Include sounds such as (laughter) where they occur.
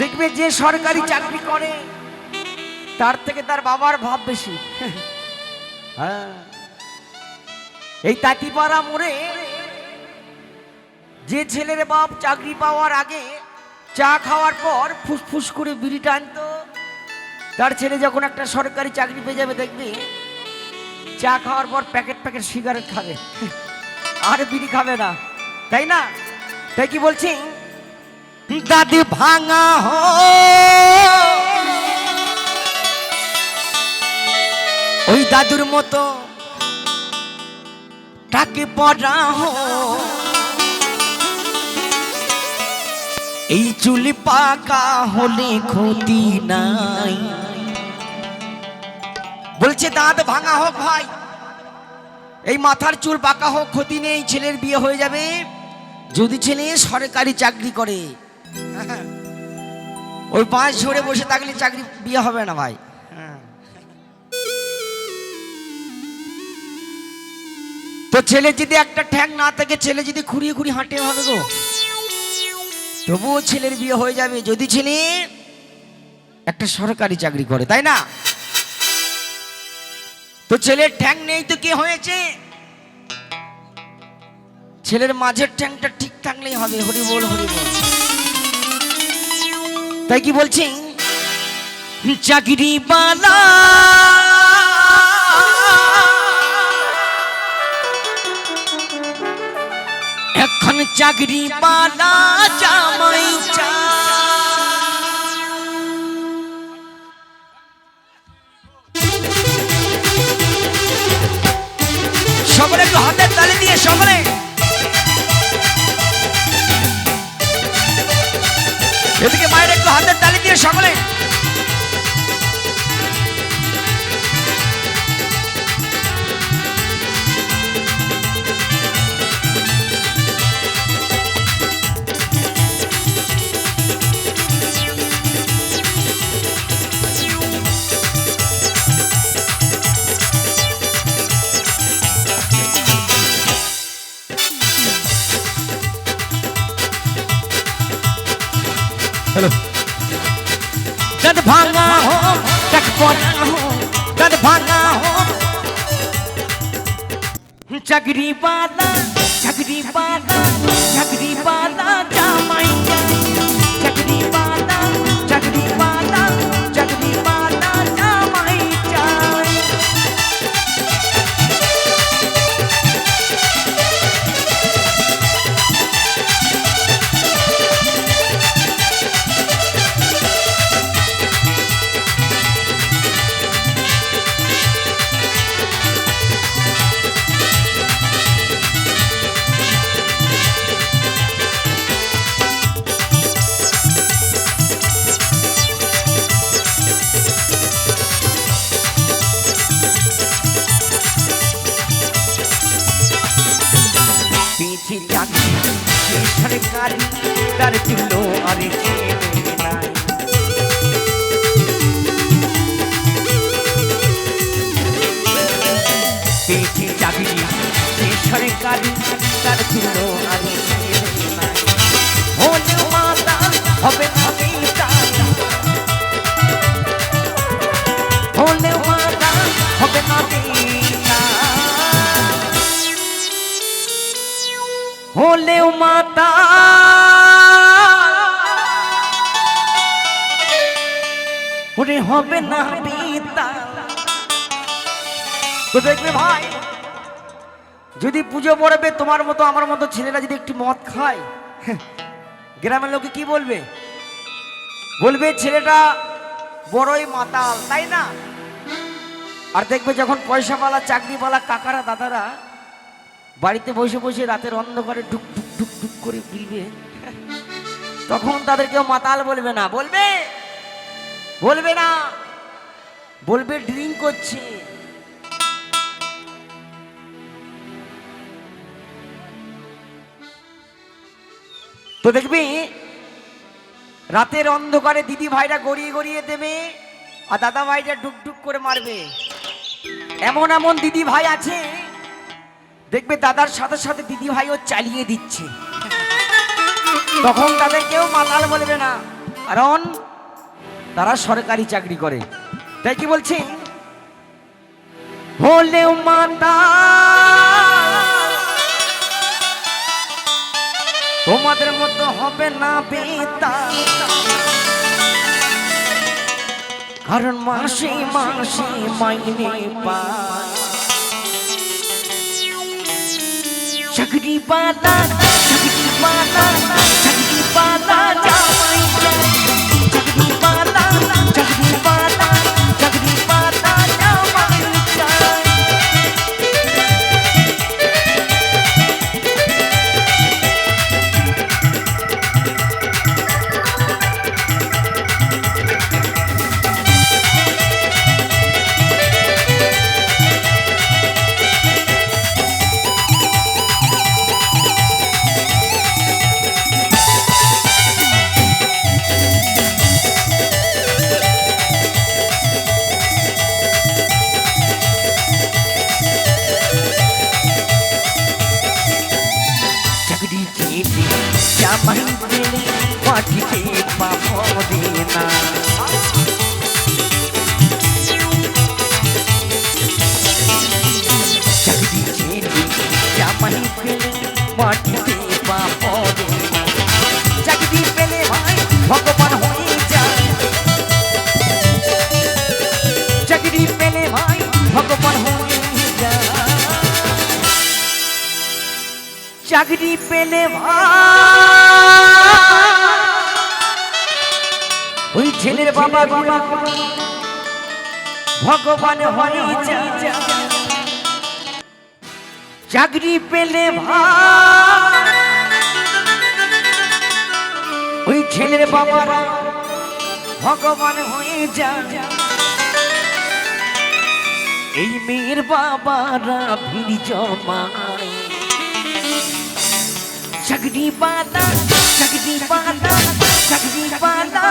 দেখবে যে সরকারি চাকরি করে তার থেকে তার বাবার ভাব বেশি। হ্যাঁ। এই তাঁতিপাড়া মোড়ে যে ছেলের বাপ চাকরি পাওয়ার আগে চা খাওয়ার পর ফুসফুস করে বিড়ি টানতো তার ছেলে যখন একটা সরকারি চাকরি পেয়ে যাবে দেখবি চা খাওয়ার পর প্যাকেট প্যাকেট সিগারেট খাবে। আর বিড়ি খাবে না। তাই না? তাই কি বলছি? দাদি ভাঙা হো। ওই দাদুর মতো টাকে পড়া হো। এই চুলি পাকা হলে ক্ষতি নাই। বলছে, দাঁত ভাঙা হোক ভাই, এই মাথার চুল পাকা হোক, ক্ষতি নেই, ছেলের বিয়ে হয়ে যাবে। যদি ছেলে সরকারি চাকরি করে (laughs) ওই পাঁচ ঝরে বসে থাকলে চাকরি বিয়ে হবে না ভাই। তো ছেলে যদি একটা ঠ্যাং না থাকে, ছেলে যদি খুঁড়িয়ে খুঁড়িয়ে হাঁটে হবে গো। তবুও ছেলের বিয়ে হয়ে যাবে যদি ছেলে একটা সরকারি চাকরি করে, তাই না? তো ছেলের ঠ্যাং নেই তো কি হয়েছে? ছেলের মাঝের ঠ্যাংটা ঠিক থাকলেই হবে হরি বল তাই কি বলছি? চাকরি বালা। এখন চাকরি বালা জামাই সকলে হাতের তালি দিয়ে সকলে সকলে। दद भांगा हो चकपोना हो दद भांगा हो। जगरी वाला जगरी वाला जगरी वाला সরকারি তার চুলো আরে নাই। পিছি চাকরি সে সরকারি তার চুলো আরে নাই। হলেও মাতা হবে না পিতা মাতা হবে না হলেও মাতা হবে না পিতা। তো দেখবে ভাই, যদি পুজো পড়বে, তোমার মতো, আমার মতো ছেলেরা যদি একটু মদ খায় গ্রামের লোকে কি বলবে? বলবে, ছেলেটা বড়ই মাতাল তাই না? আর দেখবে যখন পয়সাওয়ালা, চাকরিওয়ালা, কাকারা, দাদারা বাড়িতে বসে বসে রাতের অন্ধকারে ঢুক ঢুক ঢুক ঢুক করে গিলবে তখন তাদেরকেও মাতাল বলবে না। বলবে? বলবে না। বলবে ড্রিঙ্ক করছে। তো দেখবি, রাতের অন্ধকারে দিদি ভাইরা গড়িয়ে গড়িয়ে দেবে আর দাদা ভাইরা ডুক ডুক করে মারবে। এমন এমন দিদি ভাই আছে, দেখবে দাদার সাথে সাথে দিদি ভাইও চালিয়ে দিচ্ছে। তখন তাদের কেউ মাতাল বলবে না। কারণ তারা সরকারি চাকরি করে। তাই কি বলছি? হলেও মাতা, তোমাদের মতো হবে না বেতা। কারণ মাসে মাসে মাইনে পায় চাকরি পাতা চাকরি পাতা। মাটিতে পাপড়ে না চাকরি পেলে ভাই ভগবান হয়ে যায় চাকরি পেলে ভাই ভগবান হয়ে যায় চাকরি পেলে ভাই ওই ছেলের বাবা বাবা ভগবান হয়ে চাকরি পেলে ওই ছেলের বাবারা ভগবান হয়ে যা। এই মেয়ের বাবারা ভিড় জমায়। চাকরি পাতা চাকরি পাতা। চাকরি পাতা